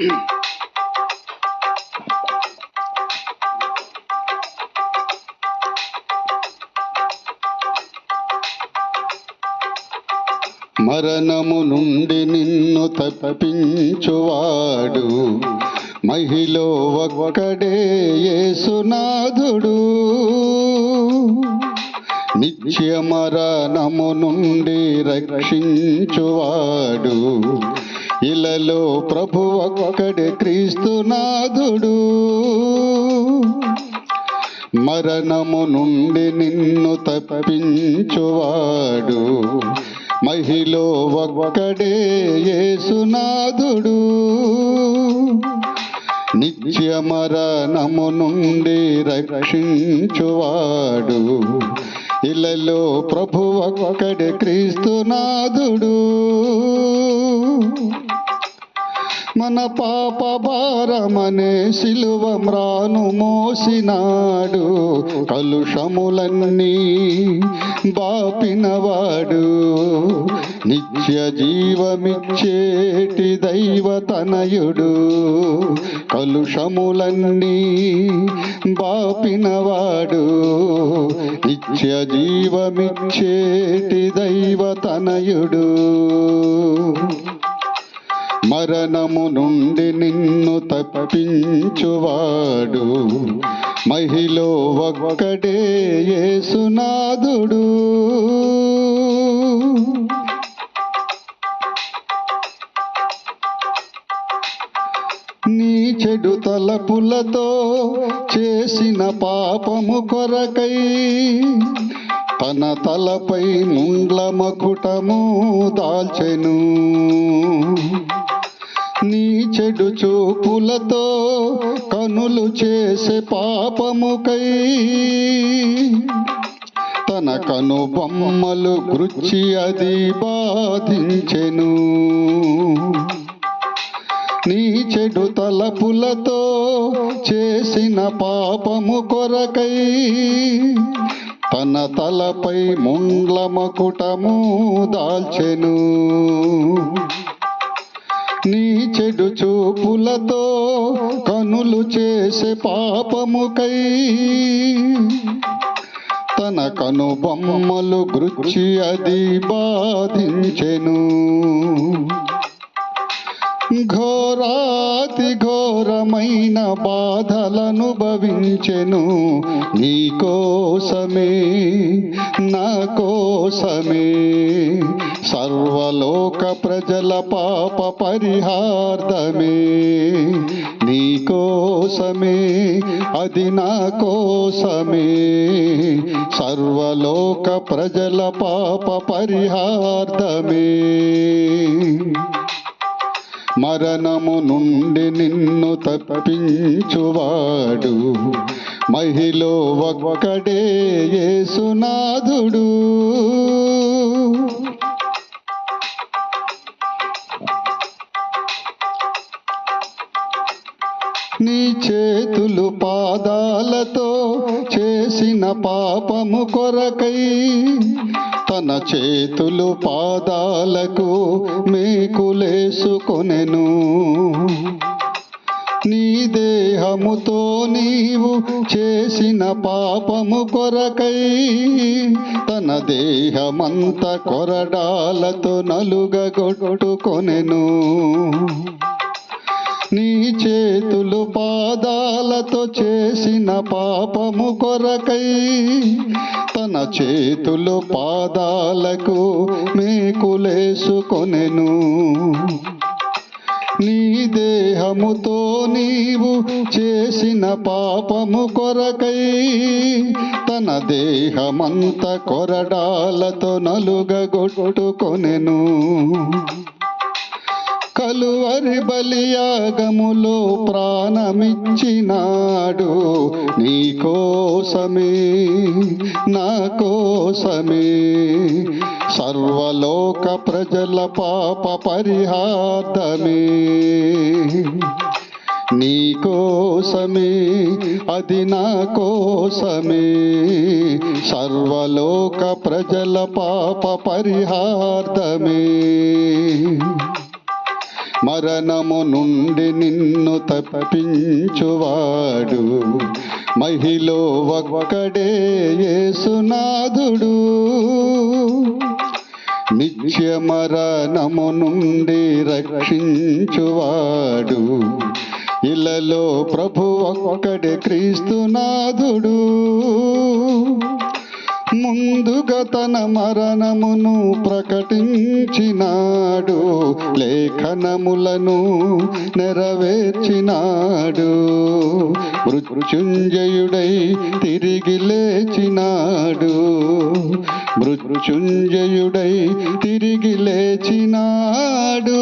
మరణము నుండి నిన్ను తప్పించువాడు. మహిళ ఒక్కడే యేసునాథుడు. నిత్య మరణము నుండి రక్షించువాడు. ఇలలో ప్రభు ఒక్కడే క్రీస్తునాథుడు మరణము నుండి నిన్ను తప్పించువాడు. మహిళ ఒక్కడే యేసునాథుడు నిత్య మరణము నుండి రక్షించువాడు. ఇలలో ప్రభు ఒక్కడే క్రీస్తునాథుడు మన పాప భారమనే శిలువ మ్రాను మోసినాడు. కలుషములన్నీ బాపినవాడు. నిత్య జీవమిచ్చేటి దైవతనయుడు కలుషములన్నీ బాపినవాడు. నిత్య జీవమిచ్చేటి దైవతనయుడు మరణము నుండి నిన్ను తప్పించువాడు. మహిళ ఒక్కడే యేసునాథుడు. నీ చెడు తలపులతో చేసిన పాపము కొరకై తన తలపై ముండ్ల మకుటము దాల్చెను. నీ చెడు చూపులతో కనులు చేసే పాపముకై తన కను బొమ్మలు గృచ్చి అది బాధించెను. నీ చెడు తలపులతో చేసిన పాపము కొరకై తన తలపై ముండ్ల మకుటము దాల్చెను. నీ చెడు చూపులతో కనులు చేసే పాపముకై తన కను బొమ్మలు గృచ్చి అది బాధించెను. ఘోరాతి ఘోరమైన బాధలను భవించెను నీ కోసమే నా కోసమే. సర్వలోక ప్రజల పాప పరిహార్థమే నీ కోసమే అది నా కోసమే. సర్వలోక ప్రజల పాప పరిహార్థమే మరణము నుండి నిన్ను తప్పించువాడు. మహిళ ఒక్కడే యేసునాథుడు. నీ చేతులు పాదాలతో చేసిన పాపము కొరకై తన చేతులు పాదాలకు మేకులేసుకొనెను నీ దేహముతో నీవు చేసిన పాపము కొరకై తన దేహమంత కొరడాలతో నలుగగొట్టుకొనెను. నీ చేతులు పాదాలతో చేసిన పాపము కొరకై తన చేతులు పాదాలకు మేకులేసుకొనెను. నీ దేహముతో నీవు చేసిన పాపము కొరకై తన దేహమంత కొరడాలతో నలుగగొట్టుకొనెను. కలువరి బలియాగములో ప్రాణమిచ్చినాడు. నీ కోసమే నా కోసమే. సర్వలోక ప్రజల పాప పరిహార్థమే. నీ కోసమే అది నా కోసమే. సర్వలోక ప్రజల పాప పరిహార్థమే. మరణము నుండి నిన్ను తప్పించువాడు. మహిలో ఒక్కడే యేసునాథుడు నిత్య మరణము నుండి రక్షించువాడు. ఇలలో ప్రభు ఒక్కడే క్రీస్తునాథుడు ముందుగా తన మరణమును ప్రకటించినాడు లేఖనములను నెరవేర్చినాడు. మృత్యుంజయుడై తిరిగి లేచినాడు మృత్యుంజయుడై తిరిగి లేచినాడు.